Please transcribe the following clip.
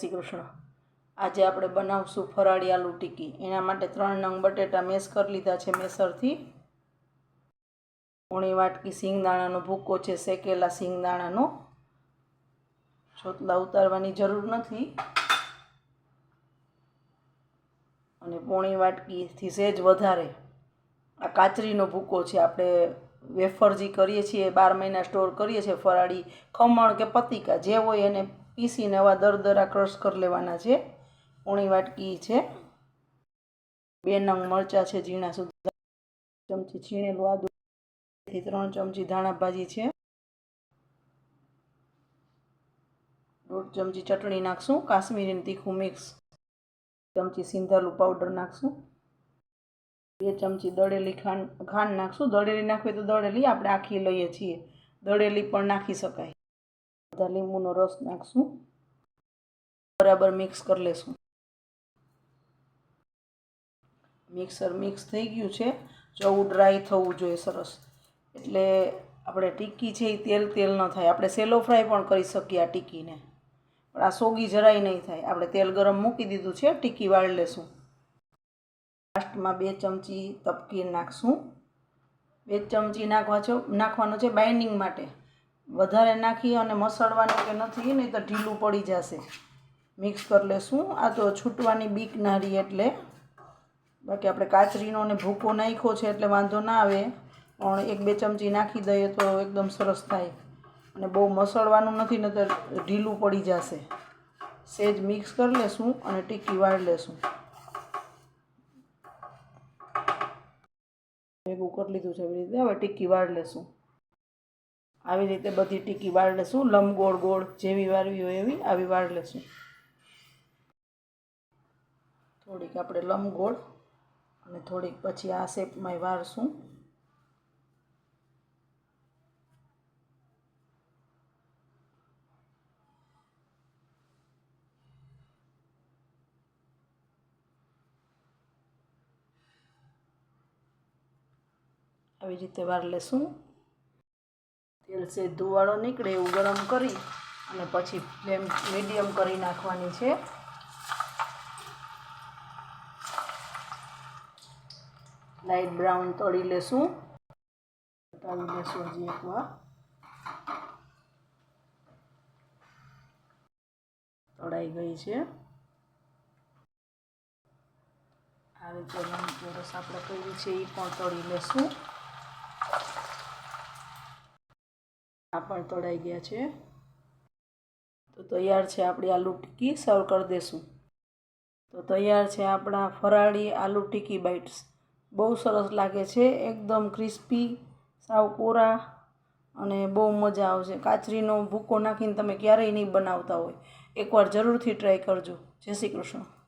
શ્રી કૃષ્ણ આજે આપણે બનાવશું ફરાળી આલુ ટીકી. એના માટે ત્રણ નંગ બટેટા મેસ કરી લીધા છે મેસરથી. પોણી વાટકી સિંગદાણાનો ભૂકો છે, શેકેલા સિંગદાણાનો. છોતલા ઉતારવાની જરૂર નથી. અને પોણી વાટકીથી સહેજ વધારે. આ કાચરીનો ભૂકો છે, આપણે વેફર જે કરીએ છીએ, બાર મહિના સ્ટોર કરીએ છીએ ફરાળી ખમણ કે પતિકા, જે હોય એને પીસીને આવા દરદરા ક્રશ કરી લેવાના છે. ઉણી વાટકી છે. બે નંગ મરચાં છે ઝીણા સુધા. ચમચી છીણેલું આદુ ત્રણ ચમચી ધાણા ભાજી છે. દોઢ ચમચી ચટણી નાખશું. કાશ્મીરી તીખું મિક્સ ચમચી સિંધાલું પાવડર નાખશું. બે ચમચી દળેલી ખાંડ ખાંડ નાખશું. દળેલી નાખવી તો દળેલી આપણે આખી લઈએ છીએ. દળેલી પણ નાખી શકાય. બધા લીંબુનો રસ નાખશું. બરાબર મિક્સ કરી લેશું. મિક્સર મિક્સ થઈ ગયું છે. ચવું ડ્રાય થવું જોઈએ સરસ. એટલે આપણે ટીકી છે એ તેલ તેલ ન થાય. આપણે સેલો ફ્રાય પણ કરી શકીએ આ ટીકીને. પણ આ સોગી જરાય નહીં થાય. આપણે તેલ ગરમ મૂકી દીધું છે, ટીકી વાળી લેશું. લાસ્ટમાં બે ચમચી તપકીર નાખશું. બે ચમચી નાખવા છો, નાખવાનો છે બાઇન્ડિંગ માટે. વધારે નાખી અને મસળવાનું કે નથી નહીં તો ઢીલું પડી જશે. મિક્સ કરી લેશું. આ તો છૂટવાની બીક ના રહી એટલે. બાકી આપણે કાચરીનો અને ભૂકો નાખ્યો છે એટલે વાંધો ના આવે. પણ એક બે ચમચી નાખી દઈએ તો એકદમ સરસ થાય. અને બહુ મસળવાનું નથી ને તો ઢીલું પડી જશે. સેજ મિક્સ કરી લેશું અને ટીકી વાળી લેશું. ભેગું કરી લીધું છે એવી રીતે. હવે ટીકી વાળી લેશું. આવી રીતે બધી ટીકી વાળ લેશું લંબગોળ ગોળ જેવી વાળવી હોય એવી આવી વાળ લેશું થોડીક આપણે લંબગોળ અને થોડીક પછી આ શેપમાં વાળશું આવી રીતે વાર લેશું તેલ સે ધુવાળો નીકળે એવું ગરમ કરી અને પછી ફ્લેમ મીડિયમ કરી નાખવાની છે. લાઇટ બ્રાઉન તળી લેશું. બતાવી લેશું હજી એકવાર તળાઈ ગઈ છે. આવી રીતે રસ આપણે કરી છે એ પણ તળી લેશું. આ પણ તળાઈ ગયા છે. તો તૈયાર છે આપણી આલુ ટીકી સર્વ કરી દેશું. તો તૈયાર છે આપણા ફરાળી આલુ ટીકી બાઇટ્સ. બહુ સરસ લાગે છે. એકદમ ક્રિસ્પી સાવ કોરા અને બહુ મજા આવશે. કાચરીનો ભૂકો નાખીને તમે ક્યારેય નહીં બનાવતા હોય. એકવાર જરૂરથી ટ્રાય કરજો. જય શ્રી કૃષ્ણ.